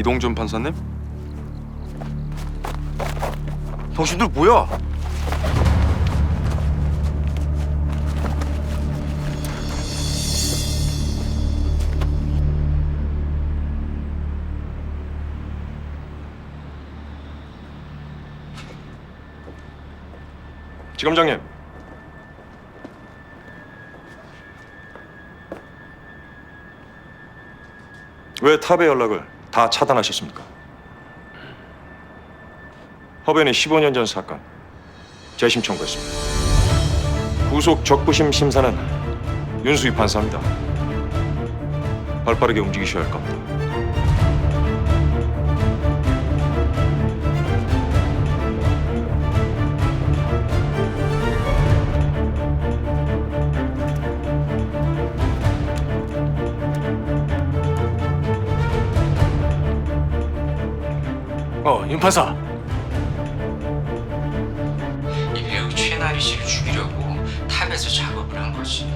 이동준 판사님? 당신들 뭐야? 지검장님. 왜 탑의 연락을 다 차단하셨습니까? 허변의 15년 전 사건 재심 청구했습니다. 구속 적부심 심사는 윤수희 판사입니다. 발빠르게 움직이셔야 할 겁니다. 윤 판사. 이 배우 최나리 씨를 죽이려고 탑에서 작업을 한 거지.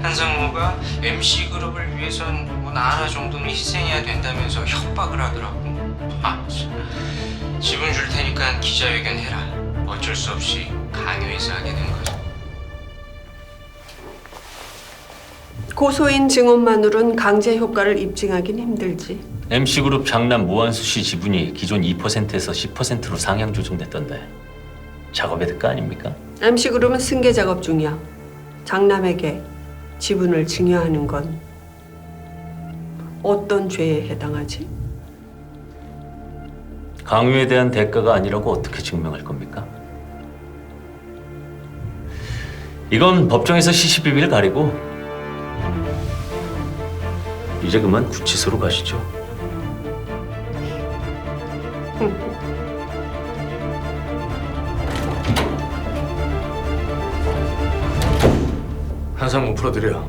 한상무가 MC 그룹을 위해선 뭐 나라 정도는 희생해야 된다면서 협박을 하더라고. 아, 참. 지분 줄 테니까 기자회견 해라. 어쩔 수 없이 강요해서 하게 된 거지. 고소인 증언만으론 강제 효과를 입증하긴 힘들지. MC그룹 장남 모한수 씨 지분이 기존 2%에서 10%로 상향 조정됐던데 작업의 대가 아닙니까? MC그룹은 승계 작업 중이야. 장남에게 지분을 증여하는 건 어떤 죄에 해당하지? 강요에 대한 대가가 아니라고 어떻게 증명할 겁니까? 이건 법정에서 시시비비를 가리고 이제 그만 구치소로 가시죠. 한상무 풀어드려.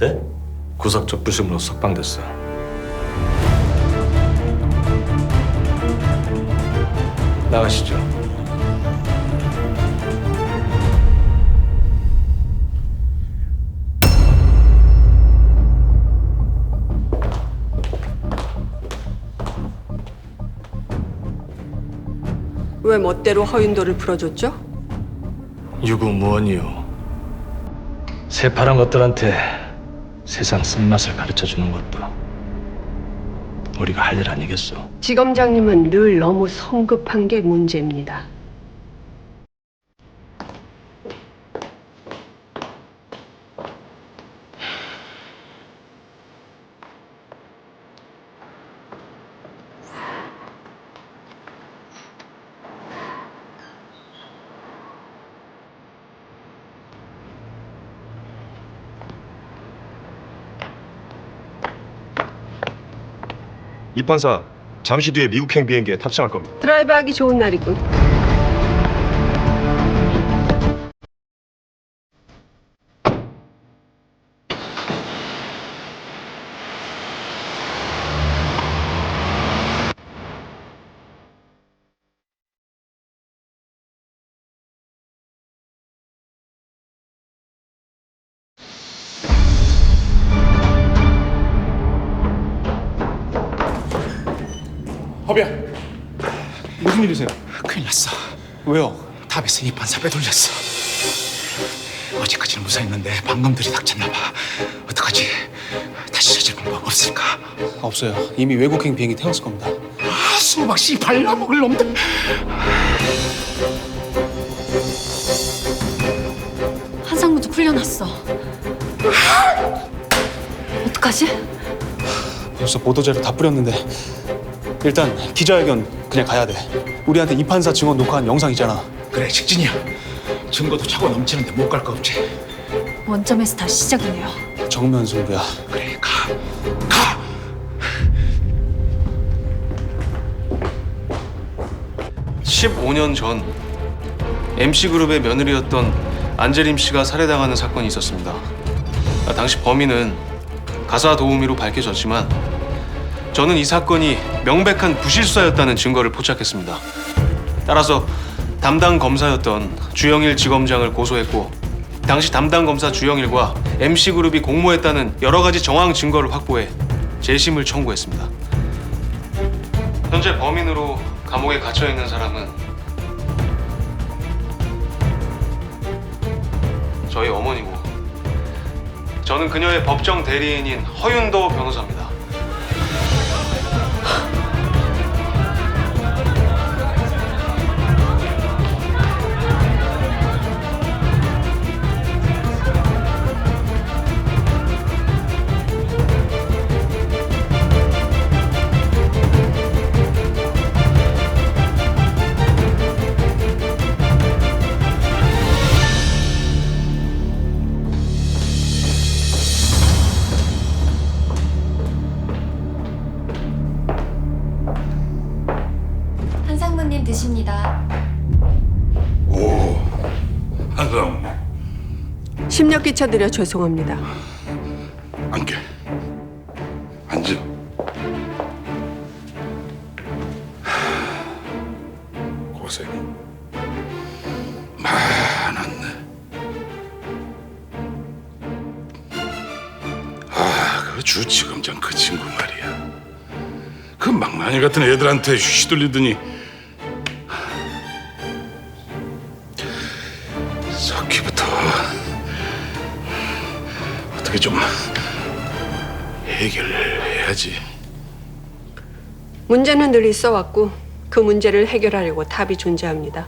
네? 구석적 부심으로 석방됐어. 나가시죠. 왜 멋대로 허윤도를 풀어줬죠? 유구무원이요. 새파란 것들한테 세상 쓴맛을 가르쳐 주는 것도 우리가 할 일 아니겠어. 지검장님은 늘 너무 성급한 게 문제입니다. 이 판사 잠시 뒤에 미국행 비행기에 탑승할 겁니다. 드라이브하기 좋은 날이군. 허비야 무슨 일이세요? 큰일 났어. 왜요? 탑에서 이 판사 빼돌렸어. 어제까지는 무사했는데 방금 들이 닥쳤나 봐. 어떡하지? 다시 찾을 방법 없을까? 없어요 이미 외국행 비행기 태웠을 겁니다 아, 수박 씨 발라먹을 놈들. 한상무도 풀려났어. 어떡하지? 벌써 보도자료 다 뿌렸는데 일단 기자회견 그냥 가야 돼 우리한테 이 판사 증언 녹화한 영상 있잖아 그래, 직진이야. 증거도 차고 넘치는데 못 갈 거 없지. 원점에서 다시 시작이네요. 정면 승부야 그래, 가. 가! 15년 전 MC 그룹의 며느리였던 안재림 씨가 살해당하는 사건이 있었습니다. 아, 당시 범인은 가사 도우미로 밝혀졌지만 저는 이 사건이 명백한 부실수사였다는 증거를 포착했습니다. 따라서 담당 검사였던 주영일 지검장을 고소했고 당시 담당 검사 주영일과 MC 그룹이 공모했다는 여러 가지 정황 증거를 확보해 재심을 청구했습니다. 현재 범인으로 감옥에 갇혀 있는 사람은 저희 어머니고 저는 그녀의 법정 대리인인 허윤도 변호사입니다. 드십니다. 오, 한성 심력 끼쳐드려 죄송합니다. 앉게. 앉아. 고생 많았네. 아, 그 주치검장 그 친구 말이야. 그 망나니 같은 애들한테 휘둘리더니 어떻게 좀 해결해야지. 문제는 늘 있어 왔고 그 문제를 해결하려고 답이 존재합니다.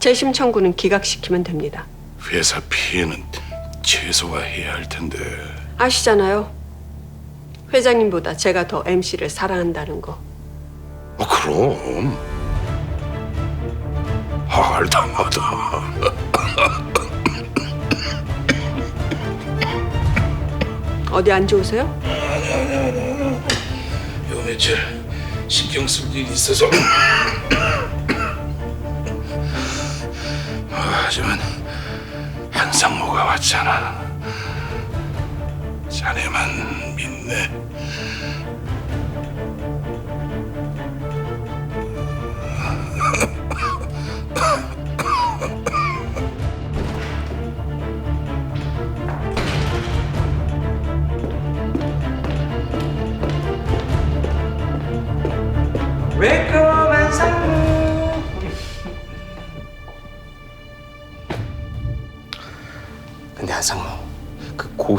재심 청구는 기각시키면 됩니다. 회사 피해는 최소화해야 할 텐데. 아시잖아요. 회장님보다 제가 더 MC를 사랑한다는 거. 어, 그럼. 알다마다. 어디 안 좋으세요? 요 며칠 신경 쓸 일이 있어서. 아, 하지만 한상모가 왔잖아. 자네만 믿네.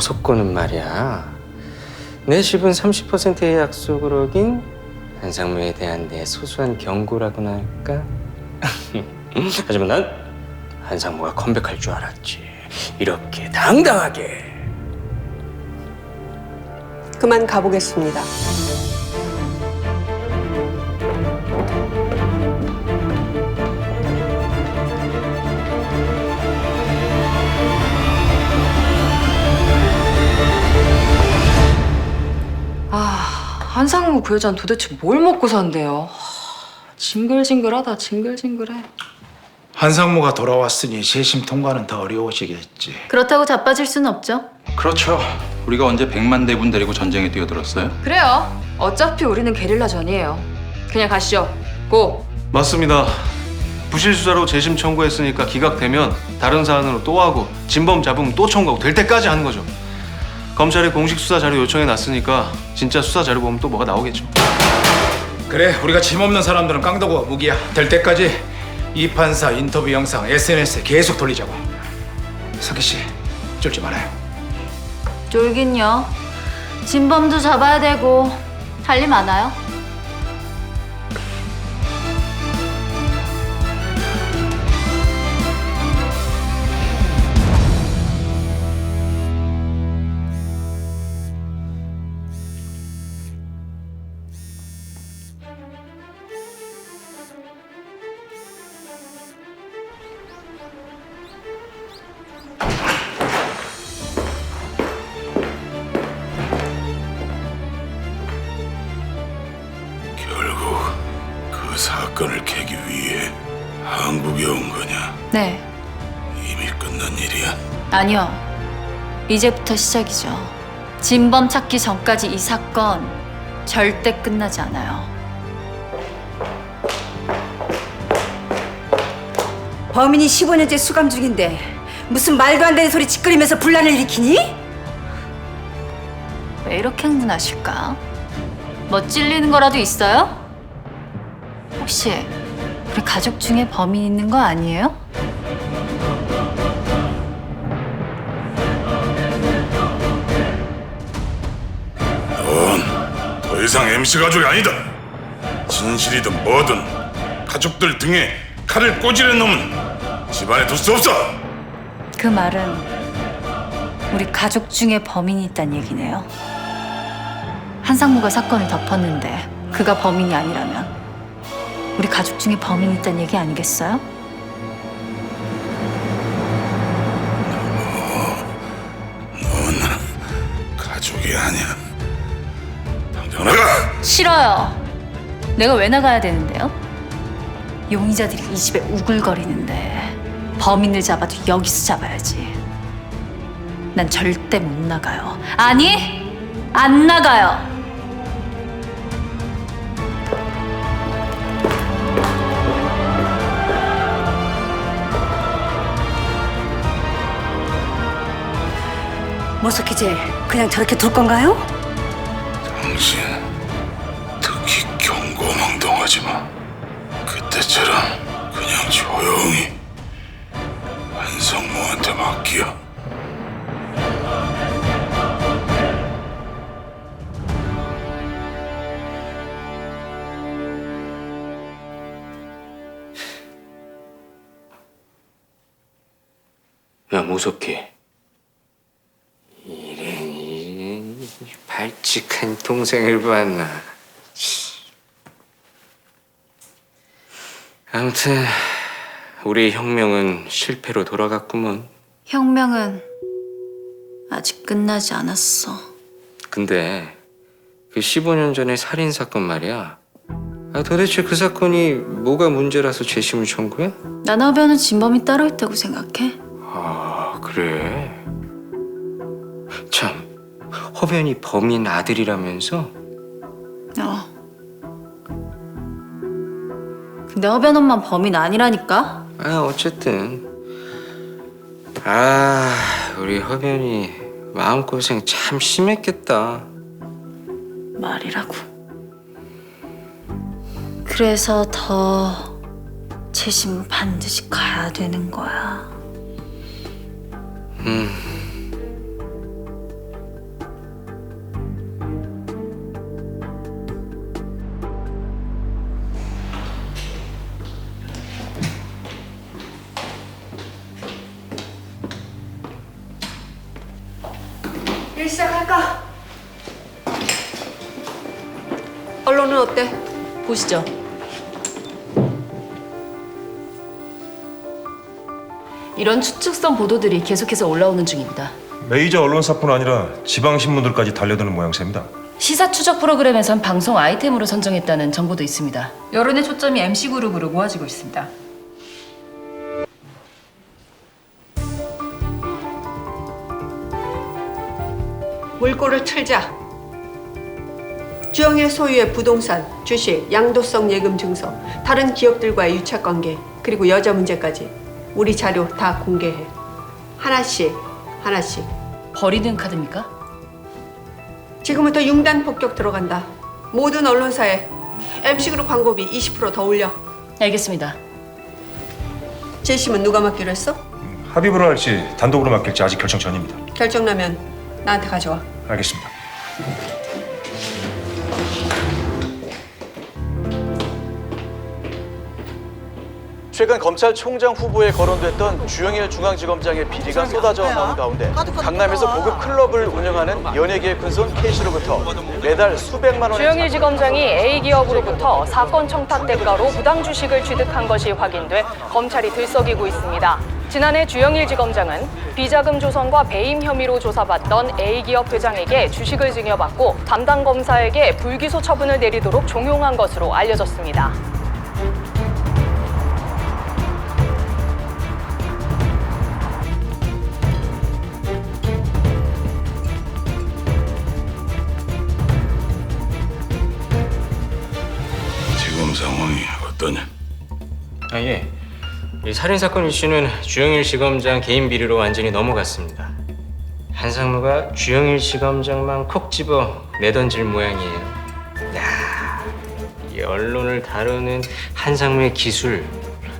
그 고속권은 말이야 내 집은 30%의 약속을 어긴 한상무에 대한 내 소소한 경고라고나 할까? 하지만 난 한상무가 컴백할 줄 알았지 이렇게 당당하게 그만 가보겠습니다. 아, 한상무 그 여자는 도대체 뭘 먹고 산대요? 하, 징글징글하다, 징글징글해. 한상무가 돌아왔으니 재심 통과는 더 어려워지겠지. 그렇다고 자빠질 수는 없죠. 그렇죠. 우리가 언제 백만 대군 데리고 전쟁에 뛰어들었어요? 그래요. 어차피 우리는 게릴라전이에요. 그냥 가시죠. 고! 맞습니다. 부실 수사로 재심 청구했으니까 기각되면 다른 사안으로 또 하고 진범 잡으면 또 청구하고 될 때까지 하는 거죠. 검찰이 공식 수사 자료 요청해 놨으니까 진짜 수사 자료 보면 또 뭐가 나오겠죠. 그래, 우리가 짐 없는 사람들은 깡도고 무기야. 될 때까지 이 판사 인터뷰 영상 SNS에 계속 돌리자고. 석희 씨, 쫄지 말아요. 쫄긴요. 진범도 잡아야 되고 할 일 많아요. 네. 이미 끝난 일이야. 아니요. 이제부터 시작이죠. 진범 찾기 전까지 이 사건 절대 끝나지 않아요. 범인이 15년째 수감 중인데 무슨 말도 안 되는 소리 짓거리면서 분란을 일으키니? 왜 이렇게 흥분하실까? 뭐 찔리는 거라도 있어요? 혹시 우리 가족 중에 범인 있는 거 아니에요? 이상 MC 가족이 아니다. 진실이든 뭐든 가족들 등에 칼을 꽂으려는 놈은 집안에 둘 수 없어. 그 말은 우리 가족 중에 범인이 있다는 얘기네요. 한상무가 사건을 덮었는데 그가 범인이 아니라면 우리 가족 중에 범인이 있다는 얘기 아니겠어요? 가족이 아니야. 당장 나가. 싫어요. 내가 왜 나가야 되는데요? 용의자들이 이 집에 우글거리는데 범인을 잡아도 여기서 잡아야지. 난 절대 못 나가요. 아니, 안 나가요. 모석희재 그냥 저렇게 둘 건가요? 당신 특히 경고망동하지 마. 그때처럼 그냥 조용히 한성모한테 맡겨. 야이런 이런 발칙한 동생을 봤나 아무튼 우리 혁명은 실패로 돌아갔구먼 혁명은 아직 끝나지 않았어. 근데 그 15년 전의 살인 사건 말이야 아, 도대체 그 사건이 뭐가 문제라서 재심을 청구해? 나나변은 진범이 따로 있다고 생각해? 아 그래 참 허변이 범인 아들이라면서 어. 근데 허변 엄만 범인 아니라니까? 아 어쨌든 아 우리 허변이 마음고생 참 심했겠다 말이라고. 그래서 더 재심 반드시 가야 되는 거야. 음 일 시작할까? 언론은 어때? 보시죠. 이런 추측성 보도들이 계속해서 올라오는 중입니다. 메이저 언론사뿐 아니라 지방 신문들까지 달려드는 모양새입니다. 시사 추적 프로그램에선 방송 아이템으로 선정했다는 정보도 있습니다. 여론의 초점이 MC 그룹으로 모아지고 있습니다. 물꼬를 틀자. 주영의 소유의 부동산, 주식, 양도성 예금 증서, 다른 기업들과의 유착 관계, 그리고 여자 문제까지 우리 자료 다 공개해. 하나씩, 하나씩. 버리는 카드입니까? 지금부터 융단 폭격 들어간다. 모든 언론사에 MC그룹 광고비 20%더 올려. 알겠습니다. 재심은 누가 맡기로 했어? 합의부를 할지 단독으로 맡길지 아직 결정 전입니다. 결정 나면 나한테 가져와. 알겠습니다. 최근 검찰총장 후보에 거론됐던 주영일 중앙지검장의 비리가 쏟아져 나오는 가운데 강남에서 고급 클럽을 운영하는 연예계 큰손 K씨로부터 매달 수백만 원의 주영일 지검장이 A기업으로부터 사건 청탁 대가로 부당 주식을 취득한 것이 확인돼 검찰이 들썩이고 있습니다. 지난해 주영일 지검장은 비자금 조성과 배임 혐의로 조사받던 A기업 회장에게 주식을 증여받고 담당 검사에게 불기소 처분을 내리도록 종용한 것으로 알려졌습니다. 지금 상황이 어떠냐? 아 예. 이 살인 사건 이슈는 주영일 시검장 개인 비리로 완전히 넘어갔습니다. 한상무가 주영일 시검장만 콕 집어 내던질 모양이에요. 야, 이 언론을 다루는 한상무의 기술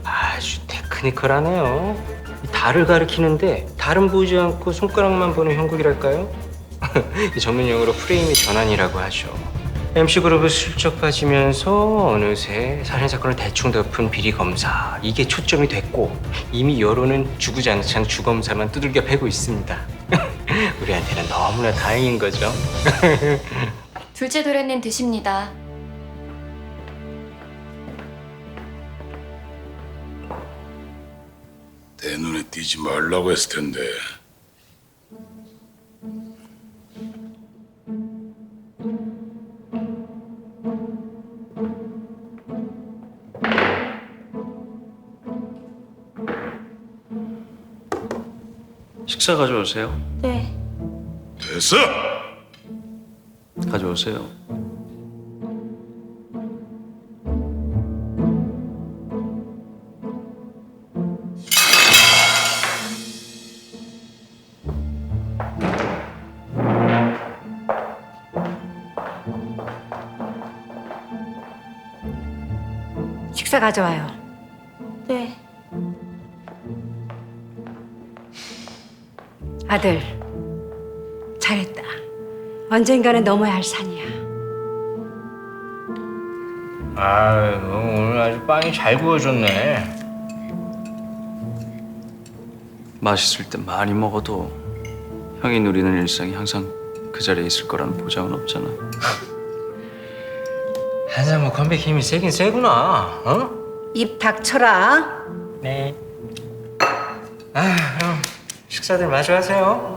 아주 테크니컬하네요. 이 달을 가리키는데 달은 보지 않고 손가락만 보는 형국이랄까요? 이 전문 용어로 프레임의 전환이라고 하죠. MC그룹을 슬쩍 빠지면서 어느새 살인 사건을 대충 덮은 비리 검사 이게 초점이 됐고 이미 여론은 주구장창 주검사만 두들겨 패고 있습니다. 우리한테는 너무나 다행인 거죠. 둘째 도련님 드십니다. 내 눈에 띄지 말라고 했을 텐데. 식사 가져오세요. 네. 됐어. 가져오세요. 식사 가져와요. 아들, 잘했다. 언젠가는 넘어야 할 산이야. 아유 오늘 아주 빵이 잘 구워졌네. 맛있을 때 많이 먹어도 형이 누리는 일상이 항상 그 자리에 있을 거라는 보장은 없잖아. 한상무 컴백 힘이 세긴 세구나. 어? 입 닥쳐라. 네. 아 그럼 식사들 마저 하세요.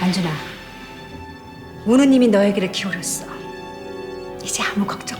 안준아, 우누님이 너에게를 기울였어. 이제 아무 걱정 마.